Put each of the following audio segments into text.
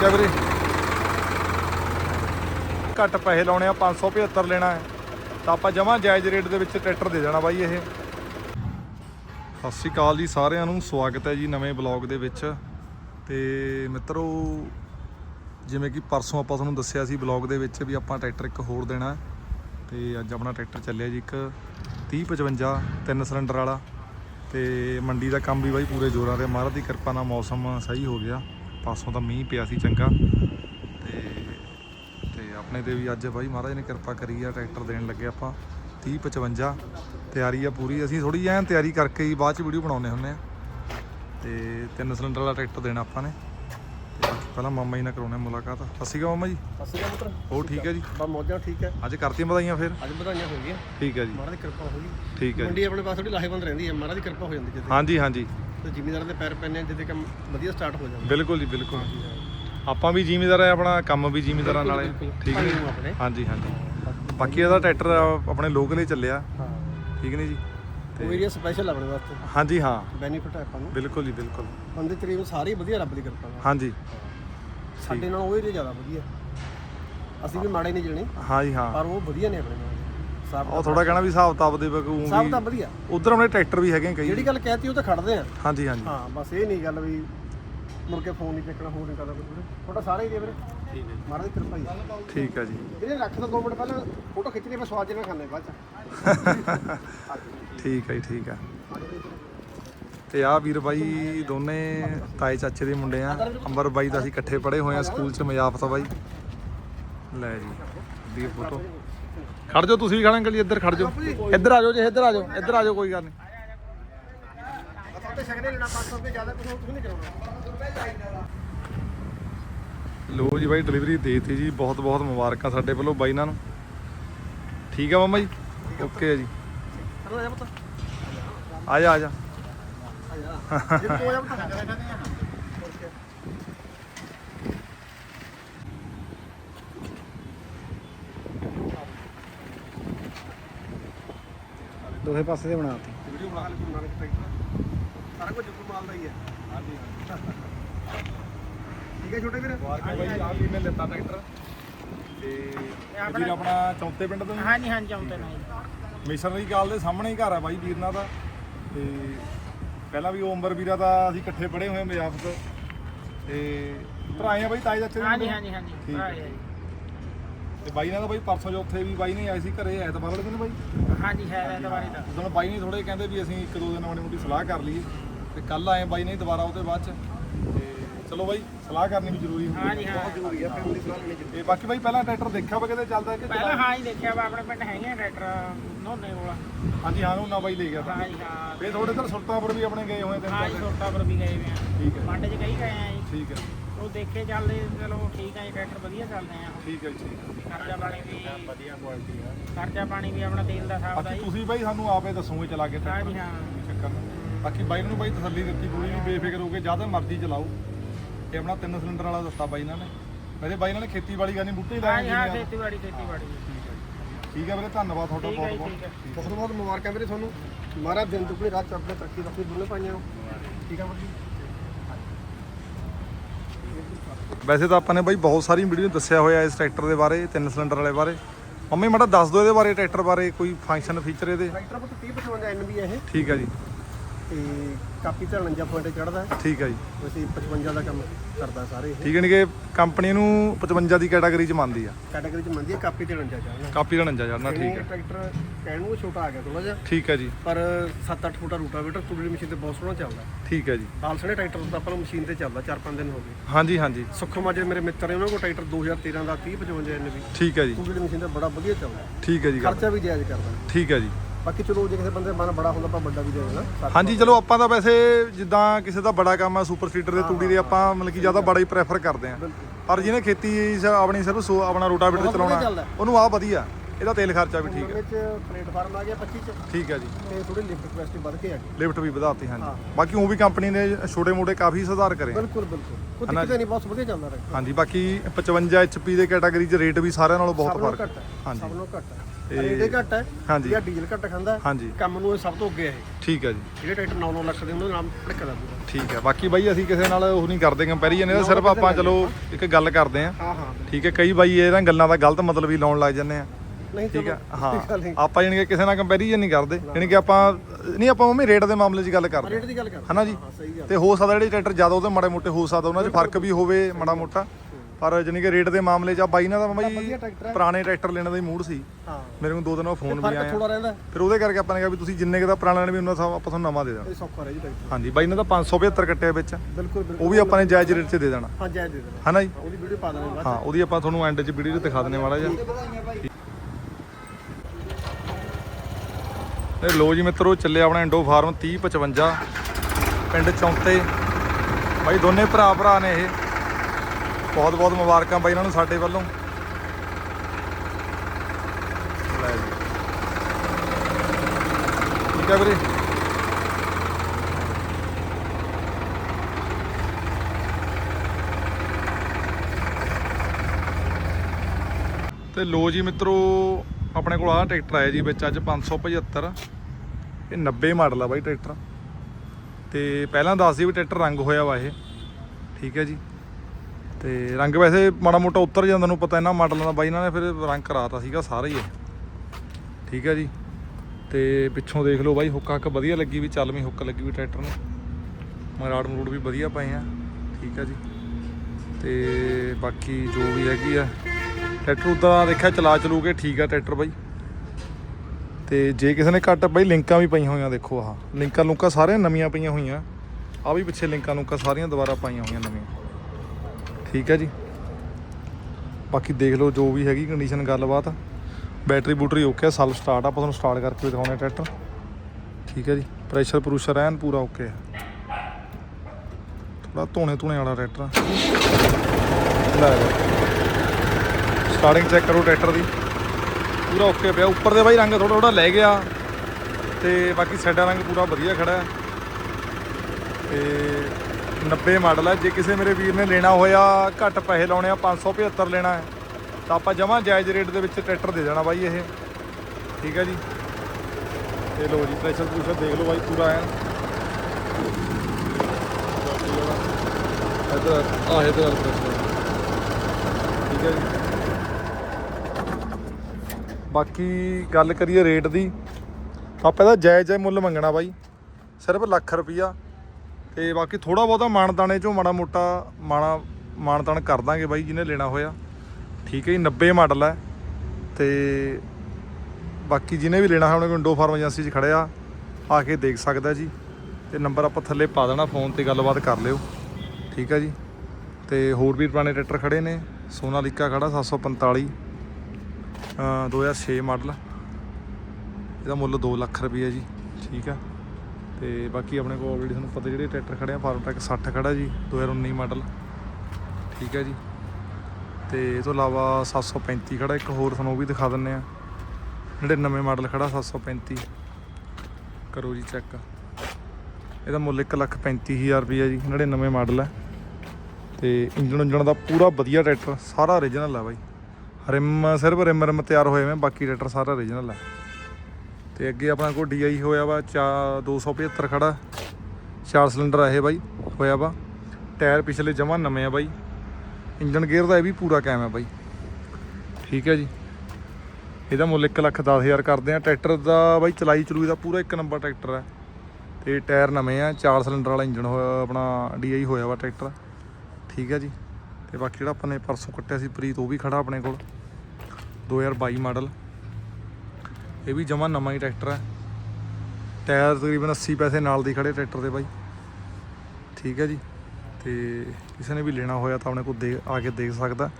ਠੀਕ ਹੈ ਵੀਰੇ। ਘੱਟ ਪੈਸੇ ਲਾਉਣੇ ਆ 575 ਲੈਣਾ ਹੈ। ਤਾਂ ਆਪਾਂ ਜਮਾਂ ਜਾਇਜ਼ ਰੇਟ ਦੇ ਵਿੱਚ ਟਰੈਕਟਰ ਦੇ ਦੇਣਾ ਬਾਈ ਇਹ। ਸਤਿ ਸ਼੍ਰੀ ਅਕਾਲ ਜੀ ਸਾਰਿਆਂ ਨੂੰ, ਸਵਾਗਤ ਹੈ ਜੀ ਨਵੇਂ ਬਲੌਗ ਦੇ ਵਿੱਚ। ਤੇ ਮਿੱਤਰੋ, ਜਿਵੇਂ ਕਿ ਪਰਸੋਂ ਆਪਾਂ ਤੁਹਾਨੂੰ ਦੱਸਿਆ ਸੀ ਬਲੌਗ ਦੇ ਵਿੱਚ ਵੀ ਆਪਾਂ ਟਰੈਕਟਰ ਇੱਕ ਹੋਰ ਦੇਣਾ ਹੈ। ਤੇ ਅੱਜ ਆਪਣਾ ਟਰੈਕਟਰ ਚੱਲਿਆ ਜੀ ਇੱਕ 3055 ਤਿੰਨ ਸਿਲੰਡਰ ਵਾਲਾ। ਤੇ ਮੰਡੀ ਦਾ ਕੰਮ ਵੀ ਬਾਈ ਪੂਰੇ ਜ਼ੋਰਾਂ ਤੇ ਮਹਾਰਾਜ ਦੀ ਕਿਰਪਾ ਨਾਲ ਮੌਸਮ ਸਹੀ ਹੋ ਗਿਆ। ਪਾਸੋਂ ਤਾਂ ਮੀਂਹ ਪਿਆ ਸੀ ਚੰਗਾ। ਤੇ ਤੇ ਆਪਣੇ ਤੇ ਵੀ ਅੱਜ ਬਾਈ ਮਹਾਰਾਜ ਨੇ ਕਿਰਪਾ ਕਰੀ ਆ ਟਰੈਕਟਰ ਦੇਣ ਲੱਗੇ ਆਪਾਂ। 3055 ਤਿਆਰੀ ਆ ਪੂਰੀ। ਅਸੀਂ ਥੋੜੀ ਐਨ ਤਿਆਰੀ ਕਰਕੇ ਹੀ ਬਾਅਦ ਚ ਵੀਡੀਓ ਬਣਾਉਨੇ ਹੁੰਨੇ ਆ। ਤੇ ਤਿੰਨ ਸਿਲੰਡਰ ਵਾਲਾ ਟਰੈਕਟਰ ਦੇਣਾ ਆਪਾਂ ਨੇ। ਪਹਿਲਾਂ ਮਾਮਾ ਜੀ ਨਾਲ ਕਰਾਉਣੇ ਮੁਲਾਕਾਤ। ਸਤਿ ਸ਼੍ਰੀ ਅਕਾਲ ਮਾਮਾ ਜੀ। ਸਤਿ ਸ਼੍ਰੀ ਅਕਾਲ ਪੁੱਤਰ। ਹੋਰ ਠੀਕ ਹੈ ਜੀ? ਬਾ ਮੌਜਾਂ ਠੀਕ ਹੈ। ਅੱਜ ਕਰਤੀਆਂ ਵਧਾਈਆਂ ਫਿਰ? ਅੱਜ ਵਧਾਈਆਂ ਹੋ ਗਈਆਂ ਠੀਕ ਹੈ ਜੀ। ਮਹਾਰਾਜ ਦੀ ਕਿਰਪਾ ਹੋ ਗਈ। ਠੀਕ ਹੈ ਜੀ। ਮੰਡੀ ਆਪਣੇ ਪਾਸ ਥੋੜੀ ਲਾਹੇਵੰਦ ਰਹਿੰਦੀ ਹੈ। ਮਹਾਰਾਜ ਦੀ ਕਿਰਪਾ ਹੋ ਜਾਂਦੀ ਜਿੱਦੇ ਹਾਂਜੀ ਹਾਂਜੀ। ਤੇ ਜ਼ਿਮੀਦਾਰਾਂ ਦੇ ਪੈਰ ਪੈਣੇ ਜਿੱਦੇ ਕੰਮ ਵਧੀਆ ਸਟਾਰਟ ਹੋ ਜਾਂਦਾ ਬਿਲਕੁਲ ਜੀ ਬਿਲਕੁਲ। ਆਪਾਂ ਵੀ ਜ਼ਿਮੀਦਾਰ ਹੈ ਆਪਣਾ ਕੰਮ ਵੀ ਜ਼ਿਮੀਦਾਰਾਂ ਨਾਲ ਹੈ। ਠੀਕ ਹੈ ਭਾਈ ਜੀ? ਨੂੰ ਆਪਣੇ। ਹਾਂਜੀ ਹਾਂਜੀ। ਬਾਕੀ ਇਹਦਾ ਟਰੈਕਟਰ ਆਪਣੇ ਲੋਕਲ ਹੀ ਚੱਲਿਆ। ਹਾਂ। ਠੀਕ ਨਹੀਂ ਜੀ? ਉਹ ਏਰੀਆ ਸਪੈਸ਼ਲ ਆਪਣੇ ਵਾਸਤੇ। ਹਾਂਜੀ ਹਾਂ। ਬੈਨੀਫਿਟ ਹੈ ਆਪਾਂ ਨੂੰ। ਬਿਲਕੁਲ ਜੀ ਬਿਲਕੁਲ। ਬੰਦੇ ਤਕਰੀਬਨ ਸਾਰੇ ਹੀ ਵਧੀਆ ਰੱਬ ਦੀ ਕਿਰਪਾ ਨਾਲ। ਹਾਂਜੀ। ਸਾਡੇ ਨਾਲ ਉਹ ਏਰੀਆ ਜ਼ਿਆਦਾ ਵਧੀਆ। ਅਸੀਂ ਵੀ ਮਾੜੇ ਨਹੀਂ ਜਣੇ। ਹਾਂਜੀ ਹਾਂ। ਪਰ ਉਹ ਵਧੀਆ ਨੇ ਆਪਣੇ ਨਾਲ। ਸਾਫ਼ ਉਹ ਥੋੜਾ ਕਹਿਣਾ ਵੀ ਹਿਸਾਬ ਕਿਤਾਬ ਦੇ ਬਕੂ ਸਾਫ਼ ਵੀ ਤਾਂ ਵਧੀਆ। ਉਧਰ ਆਪਣੇ ਟਰੈਕਟਰ ਵੀ ਹੈਗੇ ਕਈ। ਜਿਹੜੀ ਗੱਲ ਕਹਿਤੀ ਉਹ ਤਾਂ ਖੜਦੇ ਆ। ਹਾਂਜੀ ਹਾਂਜੀ। ਹਾਂ ਬਸ ਇਹ ਨਹੀਂ ਗੱਲ ਵੀ ਮੁੜ ਕੇ ਫੋਨ ਨਹੀਂ ਚੱਕਣਾ ਹੋਰ ਨਹੀਂ ਕਰਦਾ ਕੁਝ ਤੁਹਾਡਾ ਸਾਰੇ ਹੀ ਦੇ ਵੀਰੇ। ਠੀਕ ਹੈ ਮਹਾਰਾਜ ਦੀ ਕਿਰਪਾ ਹੀ ਠੀਕ ਹੈ ਜੀ। ਇਹਨੇ ਰੱਖ ਤਾਂ ਦੋ ਮਿੰਟ ਪਹਿਲਾਂ ਫੋਟੋ ਖਿੱਚਣੀ ਮੈਂ ਸਵਾਦ ਨਾਲ ਖਾਣੇ ਬਾਅਦ ਚ। ਠੀਕ ਹੈ ਜੀ ਠੀਕ ਹੈ ਤੇ ਆ ਵੀਰ ਬਾਈ ਦੋਨੇ ਤਾਏ ਚਾਚੇ ਦੇ ਮੁੰਡੇ ਆ। ਅੰਬਰ ਬਾਈ ਦਾ ਅਸੀਂ ਇਕੱਠੇ ਪੜ੍ਹੇ ਹੋਏ ਆ ਸਕੂਲ ਚ ਮਜਾਫਤ ਬਾਈ। ਲੈ ਜੀ ਦੀ ਫੋਟੋ। ਖੜ ਜਾਓ ਤੁਸੀਂ ਵੀ ਖੜਾਂਗੇ ਅੰਕਲ ਜੀ ਇੱਧਰ ਖੜ ਜਾਓ। ਇੱਧਰ ਆ ਜਾਓ ਜੀ ਇੱਧਰ ਆ ਜਾਓ ਇੱਧਰ ਆ ਜਾਓ ਕੋਈ ਗੱਲ ਨਹੀਂ। ਆਪਾਂ ਤੇ ਸ਼ਗਨੇ ਲੈਣਾ 500 ਰੁਪਏ ਜ਼ਿਆਦਾ ਕੁਝ ਕੁਝ ਨਹੀਂ ਕਰਾਉਣਾ ਲੋ ਜੀ ਬਾਈ ਡਿਲੀਵਰੀ ਦੇਤੀ ਜੀ ਬਹੁਤ ਬਹੁਤ ਮੁਬਾਰਕਾਂ ਸਾਡੇ ਵੱਲੋਂ ਬਾਈ ਇਹਨਾਂ ਨੂੰ। ਠੀਕ ਆ ਮਾਮਾ ਜੀ? ਓਕੇ ਆ ਜਾ ਆ ਜਾ ਆ ਜਾ। ਆ ਜਾ ਜੇ ਤੂੰ ਆ ਜਾ ਪੁੱਤ ਦੋਹੇ ਪਾਸੇ ਦੇ ਬਣਾਤੀ ਵੀਡੀਓ ਬਣਾ ਲੈ ਗੁਰੂ ਨਾਨਕ ਟਰੈਕਟਰ ਸਾਰਾ ਕੁਝ ਜੁੱਗੂ ਮਾਲ ਦਾ ਹੀ ਹੈ ਹਾਂਜੀ ਠੀਕ ਹੈ ਛੋਟੇ ਵੀਰ? ਬਾਈ ਆ ਵੀ ਮੈਂ ਲੈਤਾ ਟਰੈਕਟਰ। ਤੇ ਵੀਰ ਆਪਣਾ ਚੌਥੇ ਪਿੰਡ ਤੋਂ ਹਾਂਜੀ ਹਾਂਜੀ ਆਉਂਦੇ ਨੇ ਜੀ। ਮਿਸ਼ਨਰੀ ਕਾਲ ਦੇ ਸਾਹਮਣੇ ਹੀ ਘਰ ਆ ਬਾਈ ਵੀਰਨਾ ਦਾ। ਤੇ ਪਹਿਲਾਂ ਵੀ ਉਹ ਅੰਬਰ ਵੀਰਾ ਦਾ ਅਸੀਂ ਇਕੱਠੇ ਪੜ੍ਹੇ ਹੋਏ ਮਜਾਫਤ ਤੇ। ਭਰਾਏ ਆ ਬਾਈ ਤਾਏ ਚਾਚੇ ਦੇ ਹਾਂਜੀ। ਹਾਂਜੀ ਹਾਂਜੀ ਠੀਕ ਭਰਾ ਹੈ। ਹੀ ਆ ਜੀ। ਤੇ ਬਾਈ ਨਾਲ ਤਾਂ ਬਾਈ ਪਰਸੋਂ ਜੋ ਉੱਥੇ ਵੀ ਬਾਈ ਨੇ ਆਏ ਸੀ ਘਰੇ ਐਤਵਾਰ ਵਾਲੇ ਦਿਨ ਬਾਈ? ਹਾਂਜੀ ਹੈ ਐਤਵਾਰੀ ਦਾ ਉਦੋਂ ਬਾਈ ਨੇ ਥੋੜੇ ਕਹਿੰਦੇ ਵੀ ਅਸੀਂ ਇੱਕ ਦੋ ਦਿਨ ਮਾੜੀ ਮੋਟੀ ਸਲਾਹ ਕਰ ਲਈਏ ਤੇ ਕੱਲ ਆਏ ਬਾਈ ਨੇ ਦੁਬਾਰਾ ਉਹਦੇ ਬਾਅਦ ਚ। ਤੇ ਚਲੋ ਬਾਈ ਸਲਾਹ ਕਰਨੀ ਵੀ ਜ਼ਰੂਰੀ ਹੁੰਦੀ ਹਾਂਜੀ ਹਾਂ। ਜ਼ਰੂਰੀ ਹੈ ਫੈਮਿਲੀ ਸਲਾਹ ਲੈਣੀ ਜ਼ਰੂਰੀ ਤੇ ਬਾਕੀ ਬਾਈ ਪਹਿਲਾਂ ਟਰੈਕਟਰ ਦੇਖਿਆ ਵਾ ਕਿਤੇ ਚੱਲਦਾ ਕਿ ਪਹਿਲਾਂ ਹਾਂ ਹੀ ਦੇਖਿਆ ਵਾ ਆਪਣੇ ਪਿੰਡ ਹੈਗੇ ਆ ਟਰੈਕਟਰ ਨੋਨੇ ਕੋਲ। ਹਾਂਜੀ ਹਾਂ ਉਹ ਨਾ ਬਾਈ ਲੈ ਗਿਆ ਤਾਂ। ਹਾਂਜੀ ਹਾਂ। ਫੇਰ ਥੋੜੇ ਤੇ ਸੁਲਤਾਨਪੁਰ ਵੀ ਆਪਣੇ ਗਏ ਹੋਏ ਤਿੰਨ ਹਾਂ ਚਾਰ ਜੀ ਦਿਨ। ਛੋਟਾ ਪਰ ਵੀ ਗਏ ਵੇ ਆ। ਠੀਕ ਹੈ। ਮੰਡ 'ਚ ਕਈ ਗਏ ਆ ਜੀ। ਠੀਕ ਹੈ। ਉਹ ਦੇਖੇ ਚੱਲਦੇ ਚਲੋ ਠੀਕ ਆ ਜੀ ਟਰੈਕਟਰ ਵਧੀਆ ਚੱਲਦੇ ਆ। ਠੀਕ ਹੈ ਜੀ, ਠੀਕ ਹੈ ਖਰਚਾ ਪਾਣੀ ਵੀ ਵਧੀਆ ਕੁਆਲਿਟੀ ਆ। ਖਰਚਾ ਪਾਣੀ ਵੀ ਆਪਣਾ ਤੇਲ ਦਾ ਹਿਸਾਬ ਦਾ ਬਾਕੀ ਜੀ। ਤੁਸੀਂ ਬਾਈ ਸਾਨੂੰ ਆਪੇ ਦੱਸੋਗੇ ਚਲਾ ਕੇ ਟਰੈਕਟਰ ਹਾਂਜੀ ਹਾਂ। ਚੱਕਰ ਬਾਕੀ ਬਾਈ ਨੂੰ ਬਾਈ ਤਸੱਲੀ ਦਿੱਤੀ ਪੂਰੀ ਵੀ ਬੇਫਿਕਰ ਹੋ ਕੇ ਜਦ ਮਰਜ਼ੀ ਚਲਾਓ। ਤੇ ਆਪਣਾ ਤਿੰਨ ਸਿਲੰਡਰ ਵਾਲਾ ਦਿੱਤਾ ਬਾਈ ਇਹਨਾਂ ਨੇ। ਵੈਸੇ ਬਾਈ ਇਹਨਾਂ ਨੇ ਖੇਤੀਬਾੜੀ ਕਰਨੀ ਬੂਟੇ ਹੀ ਲਾਏ ਹਾਂਜੀ ਹਾਂ ਨੇ ਖੇਤੀਬਾੜੀ ਖੇਤੀਬਾੜੀ। ਠੀਕ ਹੈ ਵੀਰੇ ਧੰਨਵਾਦ ਤੁਹਾਡਾ ਠੀਕ ਹੈ ਬਹੁਤ ਜੀ, ਬਹੁਤ। ਠੀਕ ਹੈ ਬਹੁਤ ਬਹੁਤ ਮੁਬਾਰਕਾਂ ਵੀਰੇ ਤੁਹਾਨੂੰ। ਮਹਾਰਾਜ ਦਿਨ ਦੁਪਹਿਰ ਰਾਤ ਆਪਣੇ ਤਰੱਕੀ ਰੱਖੇ ਦੋਨੇ ਪਾਈਆਂ ਨੂੰ। ਠੀਕ ਹੈ ਵੀਰ ਜੀ। ਵੈਸੇ ਤਾਂ ਆਪਾਂ ਨੇ ਬਾਈ ਬਹੁਤ ਸਾਰੀ ਵੀਡੀਓ ਦੱਸਿਆ ਹੋਇਆ ਇਸ ਟਰੈਕਟਰ ਦੇ ਬਾਰੇ ਤਿੰਨ ਸਿਲੰਡਰ ਵਾਲੇ ਬਾਰੇ। ਮੰਮੀ ਮਾੜਾ ਦੱਸ ਦਿਓ ਇਹਦੇ ਬਾਰੇ ਟਰੈਕਟਰ ਬਾਰੇ ਕੋਈ ਫੰਕਸ਼ਨ ਫੀਚਰ ਇਹਦੇ? ਟਰੈਕਟਰ ਪੁੱਤ 30 55 ਐਨਬੀ ਹੈ ਇਹ। ਠੀਕ ਹੈ ਜੀ। ਤੇ ਕਾਪੀ ਤੇ 49 ਪੁਆਇੰਟ ਚੜਦਾ ਠੀਕ ਹੈ ਜੀ। ਅਸੀਂ 55 ਦਾ ਕੰਮ ਕਰਦਾ ਸਾਰੇ ਠੀਕ ਹੈ ਨੀ ਕਿ ਕੰਪਨੀ ਨੂੰ 55 ਦੀ ਕੈਟਾਗਰੀ ਚ ਮੰਨਦੀ ਆ? ਕੈਟਾਗਰੀ ਚ ਮੰਦੀ ਹੈ ਕਾਪੀ ਤੇ 49 ਚੜਨਾ ਕਾਪੀ ਦਾ ਨੰਜਾ ਚੜਨਾ ਠੀਕ ਹੈ ਟਰੈਕਟਰ ਕਹਿਣ ਨੂੰ ਛੋਟਾ ਆ ਗਿਆ ਥੋੜਾ ਜਿਹਾ। ਠੀਕ ਹੈ ਜੀ। ਪਰ 7-8 ਫੁੱਟਾ ਰੂਟਾਵੇਟਰ ਤੁਰਲੀ ਮਸ਼ੀਨ ਤੇ ਬਹੁਤ ਸੋਹਣਾ ਚੱਲਦਾ। ਠੀਕ ਹੈ ਜੀ। ਹਾਲਸਣੇ ਟਰੈਕਟਰ ਤਾਂ ਆਪਾਂ ਨੂੰ ਮਸ਼ੀਨ ਤੇ ਚੱਲਦਾ 4-5 ਦਿਨ ਹੋ ਗਏ। ਹਾਂਜੀ ਹਾਂਜੀ। ਸੁੱਖੋ ਮਾਜੇ ਮੇਰੇ ਮਿੱਤਰ ਨੇ ਉਹਨਾਂ ਕੋਲ ਟਰੈਕਟਰ 2013 ਦਾ 3055 ਐਨਬੀ ਠੀਕ ਹੈ ਜੀ। ਤੁਰਲੀ ਮਸ਼ੀਨ ਤੇ ਬੜਾ ਵਧੀਆ ਚੱਲਦਾ। ਠੀਕ ਹੈ ਜੀ। ਖਰਚਾ ਵੀ ਜਾਇਜ਼ ਕਰਦਾ। ਠੀਕ ਹੈ ਜੀ। ਬਾਕੀ ਚਲੋ ਜੇ ਕਿਸੇ ਬੰਦੇ ਦਾ ਮਨ ਬੜਾ ਹੁੰਦਾ ਆਪਾਂ ਵੱਡਾ ਵੀ ਦੇ ਦੇਣਾ ਹਾਂਜੀ ਚਲੋ ਆਪਾਂ ਤਾਂ ਵੈਸੇ ਜਿੱਦਾਂ ਕਿਸੇ ਦਾ ਬੜਾ ਕੰਮ ਆ ਸੁਪਰ ਸੀਡਰ ਦੇ ਤੂੜੀ ਦੇ ਆਪਾਂ ਮਤਲਬ ਕਿ ਜ਼ਿਆਦਾ ਬੜਾ ਹੀ ਪ੍ਰੈਫਰ ਕਰਦੇ ਆ। ਪਰ ਜਿਹਨੇ ਖੇਤੀ ਸ- ਆਪਣੀ ਸਿਰਫ ਸੋ- ਆਪਣਾ ਰੋਟਾਵੇਟਰ ਚਲਾਉਣਾ ਚੱਲਦਾ। ਉਹਨੂੰ ਆ ਵਧੀਆ ਇਹਦਾ ਤੇਲ ਖਰਚਾ ਵੀ ਠੀਕ ਹੈ ਵਿੱਚ ਪਲੇਟਫਾਰਮ ਆ ਗਿਆ 25 ਚ ਠੀਕ ਹੈ ਜੀ। ਤੇ ਥੋੜੀ ਲਿਫਟ ਕਪੈਸਿਟੀ ਵੱਧ ਕੇ ਆ ਗਈ। ਲਿਫਟ ਵੀ ਵਧਾਤੀ ਹਾਂਜੀ। ਬਾਕੀ ਉਹ ਵੀ ਕੰਪਨੀ ਨੇ ਛੋਟੇ ਮੋਟੇ ਕਾਫੀ ਸੁਧਾਰ ਕਰੇ। ਆ। ਬਿਲਕੁਲ। ਬਿਲਕੁਲ ਕੋਈ ਦਿੱਕਤ ਨਹੀਂ ਬਹੁਤ ਵਧੀਆ ਚੱਲਦਾ ਰਿਹਾ। ਹਾਂਜੀ ਬਾਕੀ 55 HP ਦੇ ਕੈਟਾਗਰੀ 'ਚ ਰੇਟ ਵੀ ਸਾਰਿਆਂ ਨਾਲੋਂ ਬਹੁਤ ਸਭ ਨਾਲੋਂ ਫ਼ਰਕ ਘੱਟ ਹੈ ਹਾਂਜੀ। ਸਭ ਨਾਲੋਂ ਘੱਟ ਹੈ ਰੇਟ ਇਹ ਘੱਟ ਹੈ ਹਾਂਜੀ। ਜਾਂ ਡੀਜ਼ਲ ਘੱਟ ਖਾਂਦਾ ਹੈ। ਹਾਂਜੀ। ਕੰਮ ਨੂੰ ਇਹ ਸਭ ਤੋਂ ਅੱਗੇ ਹੈ ਇਹ। ਠੀਕ ਹੈ ਜੀ। ਜਿਹੜੇ ਟਰੈਕਟਰ 9-9 ਲੱਖ ਦੇ ਉਹਨਾਂ ਦਾ ਨਾਮ ਭੜਕਦਾ ਪੂਰਾ। ਠੀਕ ਹੈ ਬਾਕੀ ਬਾਈ ਅਸੀਂ ਕਿਸੇ ਨਾਲ ਉਹ ਨਹੀਂ ਕਰਦੇ ਕੰਪੈਰੀਜ਼ਨ ਇਹਦਾ ਸਿਰਫ ਆਪਾਂ ਚਲੋ ਇੱਕ ਗੱਲ ਕਰਦੇ ਆਂ ਹਾਂ ਹਾਂ। ਠੀਕ ਹੈ ਕਈ ਬਾਈ ਇਹਨਾਂ ਗੱਲਾਂ ਦਾ ਗਲਤ ਮਤਲਬ ਹੀ ਲਾਉਣ ਲੱਗ ਜਾਂਦੇ ਆ। ਨਹੀਂ ਠੀਕ ਹੈ ਚਲੋ, ਹਾਂ ਕੋਈ ਗੱਲ ਨਹੀਂ। ਆਪਾਂ ਜਾਣੀ ਕਿ ਕਿਸੇ ਨਾਲ ਕੰਪੈਰੀਜ਼ਨ ਨਹੀਂ ਕਰਦੇ ਜਾਣੀ ਕਿ ਆਪਾਂ ਨਹੀਂ ਆਪਾਂ ਮੰਮੀ ਰੇਟ ਦੇ ਮਾਮਲੇ 'ਚ ਗੱਲ ਕਰਦੇ ਰੇਟ ਦੀ ਗੱਲ ਕਰ ਹਨਾ ਜੀ? ਹਾਂ ਸਹੀ ਗੱਲ ਤੇ ਹੋ। ਸਕਦਾ ਜਿਹੜੇ ਟਰੈਕਟਰ ਜ਼ਿਆਦਾ ਉਹਦੇ ਮਾੜੇ ਮੋਟੇ ਹੋ ਸਕਦਾ ਉਹਨਾਂ 'ਚ ਫ਼ਰਕ ਵੀ ਹੋਵੇ ਮਾੜਾ ਮੋਟਾ। ਪਰ ਜਾਣੀ ਕਿ ਰੇਟ ਦੇ ਮਾਮਲੇ 'ਚ ਆ ਬਾਈ ਨਾਲ ਤਾਂ ਬਾਈ ਵਧੀਆ ਟਰੈਕਟਰ ਹੈ ਪੁਰਾਣੇ ਟਰੈਕਟਰ ਲੈਣ ਦਾ ਹੀ ਮੂਡ ਸੀ। ਹਾਂ। ਮੇਰੇ ਕੋਲ ਦੋ ਦਿਨ ਬਾਅਦ ਫੋਨ ਵੀ ਫ਼ਰਕ ਆਇਆ। ਥੋੜਾ ਰਹਿੰਦਾ। ਫਿਰ ਉਹਦੇ ਕਰਕੇ ਆਪਾਂ ਨੇ ਕਿਹਾ ਵੀ ਤੁਸੀਂ ਜਿੰਨੇ ਕੁ ਦਾ ਪੁਰਾਣਾ ਲੈਣਾ ਵੀ ਉਹਨਾਂ ਦਾ ਆਪਾਂ ਤੁਹਾਨੂੰ ਨਵਾਂ ਦੇ ਦੇਣਾ। ਇਹ ਸੌਖਾ ਰਹਿ ਜੀ ਟਰੈਕਟਰ। ਹਾਂਜੀ ਬਾਈ ਨੇ ਤਾਂ 575 ਕੱਟਿਆ ਵਿੱਚ। ਬਿਲਕੁਲ ਬਿਲਕੁਲ। ਉਹ ਵੀ ਆਪਾਂ ਨੇ ਜਾਇਜ਼ ਰੇਟ 'ਚ ਦੇ ਦੇਣਾ। ਹਾਂ ਜਾਇਜ਼ ਦੇ ਦੇਣਾ। ਹਨਾ ਜੀ? ਉਹਦੀ ਵੀਡੀਓ ਪਾ ਦੇਣਾ ਬਾਅਦ ਹਾਂ ਉਹਦੀ ਆਪਾਂ ਤੁਹਾਨੂੰ ਐਂਡ 'ਚ ਵੀਡੀਓ 'ਚ ਦਿਖਾ ਦਿੰਨੇ ਵਾਲਾ ਜਿਹਾ। ਇਹ ਲੋ ਜੀ ਮਿੱਤਰੋ ਚੱਲੇ ਆਪਣਾ ਇੰਡੋ ਫਾਰਮ 3055 ਪਿੰਡ ਚੌਂਤੇ। ਬਾਈ ਦੋਨੇ ਭਰਾ ਭਰਾ ਨੇ ਇਹ। ਬਹੁਤ ਬਹੁਤ ਮੁਬਾਰਕਾਂ ਬਾਈ ਇਹਨਾਂ ਨੂੰ ਸਾਡੇ ਵੱਲੋਂ। ਠੀਕ ਹੈ ਵੀਰੇ। ਤੇ ਲੋ ਜੀ ਮਿੱਤਰੋ, ਆਪਣੇ ਕੋਲ ਆਹ ਟਰੈਕਟਰ ਆਇਆ ਜੀ ਵਿੱਚ ਅੱਜ 575 ਇਹ 90 ਮਾਡਲ ਆ ਬਾਈ ਟਰੈਕਟਰ। ਤੇ ਪਹਿਲਾਂ ਦੱਸ ਦਈਏ ਵੀ ਟਰੈਕਟਰ ਰੰਗ ਹੋਇਆ ਵਾ ਇਹ। ਠੀਕ ਹੈ ਜੀ। ਤੇ ਰੰਗ ਵੈਸੇ ਮਾੜਾ ਮੋਟਾ ਉਤਰ ਜਾਂਦਾ ਨੂੰ ਪਤਾ ਇਹਨਾਂ ਮਾਡਲਾਂ ਦਾ। ਬਾਈ ਇਹਨਾਂ ਨੇ ਫਿਰ ਰੰਗ ਕਰਾਤਾ ਸੀਗਾ ਸਾਰੇ ਹੀ ਇਹ। ਠੀਕ ਹੈ ਜੀ। ਤੇ ਪਿੱਛੋਂ ਦੇਖ ਲਓ ਬਾਈ, ਹੁੱਕਾ ਹੱਕ ਵਧੀਆ ਲੱਗੀ ਵੀ ਚੱਲਵੀਂ ਹੁੱਕ ਲੱਗੀ ਵੀ ਟਰੈਕਟਰ ਨੂੰ। ਮਰਾੜ ਮਰੂੜ ਵੀ ਵਧੀਆ ਪਏ ਆ। ਠੀਕ ਹੈ ਜੀ। ਤੇ ਬਾਕੀ ਜੋ ਵੀ ਹੈਗੀ ਆ, ਟਰੈਕਟਰ ਉਦਾਂ ਦੇਖਿਆ ਚਲਾ ਚਲੂ ਕੇ ਠੀਕ ਆ ਟਰੈਕਟਰ ਬਾਈ। ਤੇ ਜੇ ਕਿਸੇ ਨੇ ਘੱਟ ਬਾਈ, ਲਿੰਕਾਂ ਵੀ ਪਈਆਂ ਹੋਈਆਂ, ਦੇਖੋ ਆਹ। ਲਿੰਕਾਂ ਲੁੰਕਾਂ ਸਾਰੀਆਂ ਨਵੀਆਂ ਪਈਆਂ ਹੋਈਆਂ। ਆ ਵੀ ਪਿੱਛੇ ਲਿੰਕਾਂ ਲੁੰਕਾਂ ਸਾਰੀਆਂ ਦੁਬਾਰਾ ਪਾਈਆਂ ਹੋਈਆਂ ਨਵੀਆਂ। ਠੀਕ ਹੈ ਜੀ। ਬਾਕੀ ਦੇਖ ਲਓ ਜੋ ਵੀ ਹੈਗੀ ਕੰਡੀਸ਼ਨ ਗੱਲਬਾਤ। ਬੈਟਰੀ ਬੂਟਰੀ ਓਕੇ ਆ ਸੈਲਫ ਸਟਾਰਟ ਆਪਾਂ ਤੁਹਾਨੂੰ ਸਟਾਰਟ ਕਰਕੇ ਵੀ ਦਿਖਾਉਣੇ ਟਰੈਕਟਰ ਠੀਕ ਹੈ ਜੀ ਪ੍ਰੈਸ਼ਰ ਪ੍ਰੂਸ਼ਰ ਐਨ ਪੂਰਾ ਓਕੇ ਆ। ਥੋੜਾ ਧੋਣੇ ਧੋਣੇ ਵਾਲਾ ਟਰੈਕਟਰ ਲੈ ਸਟਾਰਟਿੰਗ ਚੈੱਕ ਕਰੋ ਟਰੈਕਟਰ ਦੀ। ਪੂਰਾ ਓਕੇ ਪਿਆ। ਉੱਪਰ ਦੇ ਬਾਈ ਰੰਗ ਥੋੜਾ ਥੋੜਾ ਲੈ ਗਿਆ। ਤੇ ਬਾਕੀ ਸਾਡਾ ਰੰਗ ਪੂਰਾ ਵਧੀਆ ਖੜਾ ਹੈ। ਤੇ 90 ਮਾਡਲ ਹੈ ਜੇ ਕਿਸੇ ਮੇਰੇ ਵੀਰ ਨੇ ਲੈਣਾ ਹੋਇਆ, ਘੱਟ ਪੈਸੇ ਲਾਉਣੇ ਆ 575 ਲੈਣਾ ਹੈ, ਤਾਂ ਆਪਾਂ ਜਮਾਂ ਜਾਇਜ਼ ਰੇਟ ਦੇ ਵਿੱਚ ਟਰੈਕਟਰ ਦੇ ਦੇਣਾ ਬਾਈ ਇਹ। ਠੀਕ ਹੈ ਜੀ? ਤੇ ਲੋ ਜੀ ਪ੍ਰੈਸ਼ਰ ਪ੍ਰੂਸ਼ਰ ਦੇਖ ਲਓ ਬਾਈ, ਪੂਰਾ ਐਨ। ਇਧਰ, ਆਹ ਇਧਰ ਪ੍ਰੈਸ਼ਰ ਠੀਕ ਹੈ ਜੀ? ਬਾਕੀ ਗੱਲ ਕਰੀਏ ਰੇਟ ਦੀ, ਆਪਾਂ ਇਹਦਾ ਜਾਇਜ਼ ਮੁੱਲ ਮੰਗਣਾ ਬਾਈ। ਸਿਰਫ ਲੱਖ ਰੁਪਈਆ। ਤੇ ਬਾਕੀ ਥੋੜਾ ਬਹੁਤਾ ਮਾਨਦਾਨੇ ਚੋਂ ਮਾੜਾ ਮੋਟਾ ਮਾਣਾ ਮਾਨਦਾਨ ਕਰ ਦਾਂਗੇ ਬਾਈ ਜਿਹਨੇ ਲੈਣਾ ਹੋਇਆ। ਠੀਕ ਹੈ ਜੀ 90 ਮਾਡਲ ਹੈ ਤੇ ਬਾਕੀ ਜਿਹਨੇ ਵੀ ਲੈਣਾ ਹੈ, ਉਹਨੇ ਵਿੰਡੋ ਫਾਰਮ ਏਜੰਸੀ 'ਚ ਖੜਿਆ, ਆ ਕੇ ਦੇਖ ਸਕਦਾ ਜੀ। ਤੇ ਨੰਬਰ ਆਪਾਂ ਥੱਲੇ ਪਾ ਦੇਣਾ ਫੋਨ ਤੇ ਗੱਲਬਾਤ ਕਰ ਲਿਓ। ਠੀਕ ਹੈ ਜੀ। ਤੇ ਹੋਰ ਵੀ ਪੁਰਾਣੇ ਟਰੈਕਟਰ ਖੜੇ ਨੇ, ਸੋਨਾਲੀਕਾ ਖੜਾ 745 ਅ 2006 ਮਾਡਲ। ਇਹਦਾ ਮੁੱਲ 2 ਲੱਖ ਰੁਪਈਆ ਜੀ। ਠੀਕ ਹੈ। ਤੇ ਬਾਕੀ ਆਪਣੇ ਕੋਲ ਆਲਰੇਡੀ ਤੁਹਾਨੂੰ ਪਤਾ ਜਿਹੜੇ ਟਰੈਕਟਰ ਖੜੇ ਆ, ਫਾਰਮ ਟਰੈਕ 60 ਖੜਾ ਜੀ 2019 ਮਾਡਲ। ਠੀਕ ਹੈ ਜੀ। ਤੇ ਇਹ ਤੋਂ ਇਲਾਵਾ 735 ਖੜਾ, ਇੱਕ ਹੋਰ ਤੁਹਾਨੂੰ ਉਹ ਵੀ ਦਿਖਾ ਦਿੰਨੇ ਆ। 99 ਮਾਡਲ ਖੜਾ 735 ਕਰੋ ਜੀ ਚੈੱਕ ਇਹਦਾ ਮੁੱਲ 135000 ਰੁਪਈਆ ਜੀ 99 ਮਾਡਲ ਹੈ। ਤੇ ਇੰਜਣ ਉਂਜਣ ਦਾ ਪੂਰਾ ਵਧੀਆ ਟਰੈਕਟਰ, ਸਾਰਾ origignal ਹੈ ਬਾਈ। ਰਿਮ, ਸਿਰਫ ਰਿਮ ਰਿਮ ਤਿਆਰ ਹੋਏ ਹੋਏ ਬਾਕੀ ਟਰੈਕਟਰ ਸਾਰਾ origignal ਹੈ। ਤੇ ਅੱਗੇ ਆਪਣਾ ਕੋਲ DI ਹੋਇਆ ਵਾ ਚਾ 275 ਖੜਾ। ਚਾਰ ਸਿਲੰਡਰ ਆ ਇਹ ਬਾਈ, ਹੋਇਆ ਵਾ। ਟਾਇਰ ਪਿਛਲੇ ਜਮਾ ਨਵੇਂ ਆ ਬਾਈ। ਇੰਜਨ ਗੇਅਰ ਦਾ ਇਹ ਵੀ ਪੂਰਾ ਕਾਇਮ ਹੈ ਬਾਈ। ਠੀਕ ਹੈ ਜੀ। ਇਹਦਾ ਮੁੱਲ 1 ਲੱਖ 10000 ਕਰਦੇ ਆ। ਟਰੈਕਟਰ ਦਾ ਬਾਈ ਚਲਾਈ ਚਲੂਈ ਦਾ ਪੂਰਾ ਇੱਕ ਨੰਬਰ ਟਰੈਕਟਰ ਹੈ ਤੇ ਟਾਇਰ ਨਵੇਂ ਆ, ਚਾਰ ਸਿਲੰਡਰ ਵਾਲਾ ਇੰਜਨ ਹੋਇਆ, ਆਪਣਾ DI ਹੋਇਆ ਵਾ ਟਰੈਕਟਰ। ਠੀਕ ਹੈ ਜੀ। ਤੇ ਬਾਕੀ ਜਿਹੜਾ ਆਪਾਂ ਨੇ ਪਰਸੋਂ ਕੱਟਿਆ ਸੀ ਪ੍ਰੀਤ, ਉਹ ਵੀ ਖੜਾ ਆਪਣੇ ਕੋਲ। 2022 ਮਾਡਲ। ਇਹ ਵੀ ਜਮਾ ਨਵਾਂ ਹੀ ਟਰੈਕਟਰ ਹੈ ਟਾਇਰ ਤਕਰੀਬਨ 80 ਪੈਸੇ ਨਾਲ ਦੀ ਖੜੇ ਟਰੈਕਟਰ ਦੇ ਬਾਈ। ਠੀਕ ਹੈ ਜੀ। ਤੇ ਕਿਸੇ ਨੇ ਵੀ ਲੈਣਾ ਹੋਇਆ ਤਾਂ ਆਪਣੇ ਕੋਲ ਦੇ, ਆ ਕੇ ਦੇਖ ਸਕਦਾ।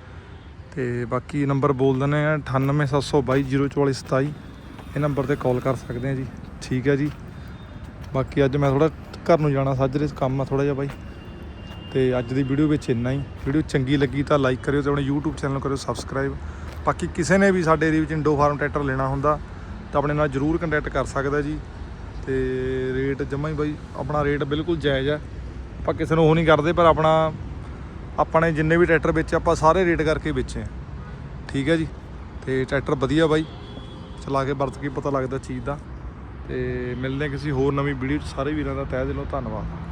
ਤੇ ਬਾਕੀ ਨੰਬਰ ਬੋਲ ਦਿੰਦੇ ਆ 9872204427 ਇਹ ਨੰਬਰ ਤੇ ਕਾਲ ਕਰ ਸਕਦੇ ਆ ਜੀ। ਠੀਕ ਹੈ ਜੀ। ਬਾਕੀ ਅੱਜ ਮੈਂ ਥੋੜਾ ਘਰ ਨੂੰ ਜਾਣਾ ਸਾਜਰੇ ਕੰਮ ਆ ਥੋੜਾ ਜਿਹਾ ਬਾਈ। ਤੇ ਅੱਜ ਦੀ ਵੀਡੀਓ ਵਿੱਚ ਇੰਨਾ ਹੀ। ਵੀਡੀਓ ਚੰਗੀ ਲੱਗੀ ਤਾਂ ਲਾਈਕ ਕਰਿਓ ਤੇ ਆਪਣੇ YouTube ਚੈਨਲ ਨੂੰ ਕਰਿਓ ਸਬਸਕ੍ਰਾਈਬ। ਬਾਕੀ ਕਿਸੇ ਨੇ ਵੀ ਸਾਡੇ ਏਰੀਆ ਵਿੱਚ ਇੰਡੋ ਫਾਰਮ ਟਰੈਕਟਰ ਲੈਣਾ ਹੁੰਦਾ ਤਾਂ ਆਪਣੇ ਨਾਲ ਜਰੂਰ ਕੰਟੈਕਟ ਕਰ ਸਕਦਾ ਜੀ। ਤੇ ਰੇਟ ਜਮਾ ਹੀ ਬਾਈ, ਆਪਣਾ ਰੇਟ ਬਿਲਕੁਲ ਜਾਇਜ਼ ਹੈ ਆਪਾਂ ਕਿਸੇ ਨੂੰ ਉਹ ਨਹੀਂ ਕਰਦੇ, ਪਰ ਆਪਣਾ ਆਪਣੇ ਜਿੰਨੇ ਵੀ ਟਰੈਕਟਰ ਵੇਚੇ, ਆਪਾਂ ਸਾਰੇ ਰੇਟ ਕਰਕੇ ਵੇਚੇ ਆ। ਠੀਕ ਹੈ ਜੀ? ਤੇ ਟਰੈਕਟਰ ਵਧੀਆ ਬਾਈ। ਚਲਾ ਕੇ ਵਰਤ ਕੇ ਪਤਾ ਲੱਗਦਾ ਚੀਜ਼ ਦਾ। ਤੇ ਮਿਲਦੇ ਹਾਂ ਕਿਸੇ ਹੋਰ ਨਵੀਂ ਵੀਡੀਓ 'ਚ। ਸਾਰੇ ਵੀਰਾਂ ਦਾ ਤਹਿ ਦਿਲੋਂ ਧੰਨਵਾਦ।